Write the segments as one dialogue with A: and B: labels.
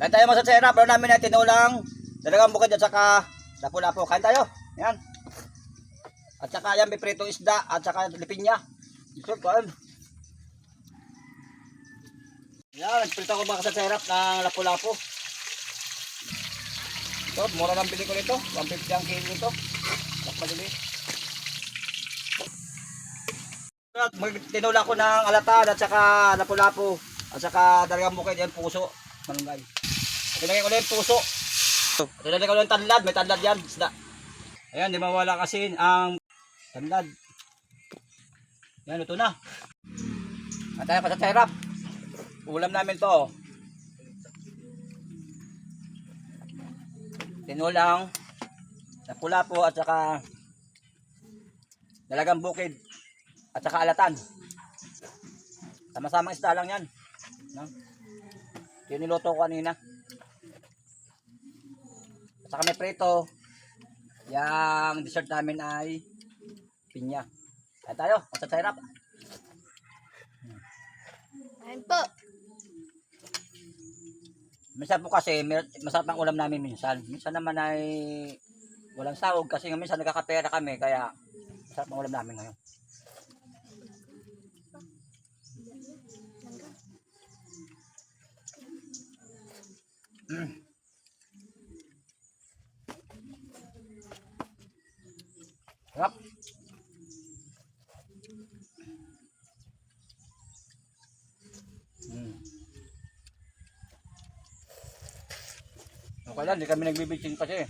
A: Kain tayo mga satsera. Pero namin na tinulang dalagang bukid at saka lapu-lapu. Kain tayo. Yan. At saka yan, may pritong isda at saka lipinya. Isip, kain. Yan, nagprito ko mga kasatserap ng lapu-lapu. Ito, mura lang bili ko nito. 150 ang kilo nito. At Magtinula ko ng alatan at saka lapu-lapu. At saka dalagang bukid yan, puso. Manunggay. At ilagay ko na yung puso. At ilagay ko na yung tanlad. May tanlad yan. Isda. Ayan, di mawala kasi ang tanlad. Yan, ito na. At tayo pa sa terap. Ulam namin to. Tinulang. Lapu-lapu at saka dalagang bukid at saka alatan. Sama-samang isda lang yan. No? Yung niluto ko kanina. At saka may prito. Yang dessert namin ay pinya. Kaya tayo, masasayrap.
B: Ayun po.
A: Minsan po kasi, masarap ang ulam namin minsan. Minsan naman ay walang sahog kasi minsan nagkakapera kami kaya masarap ang ulam namin ngayon. Mm. Sarap. Mm. Okay lang, hindi kami nagbibitching kasi.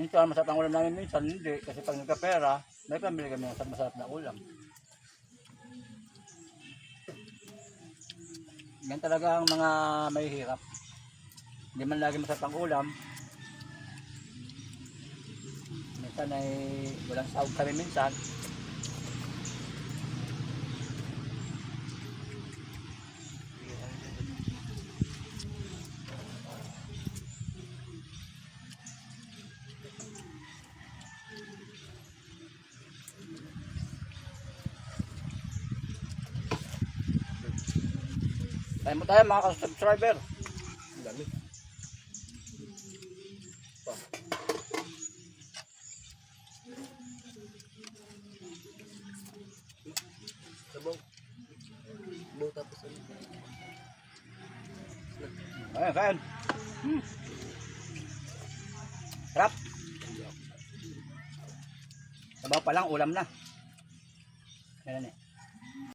A: Minsan masarap ang ulam namin, minsan hindi. Kasi pag nagkapera, may pambili kami ng masarap na ulam. Yan talaga ang mga may hirap. Hindi man lagi masarap ang ulam. Minsan ay walang sahog kami minsan. Tayo mo tayo mga subscriber. Ang dami. Pa.
C: Sabaw. Sabaw tapos ano.
A: Ayan, kain. Hmm. Sarap. Sabaw pa lang, ulam na. Ayan eh.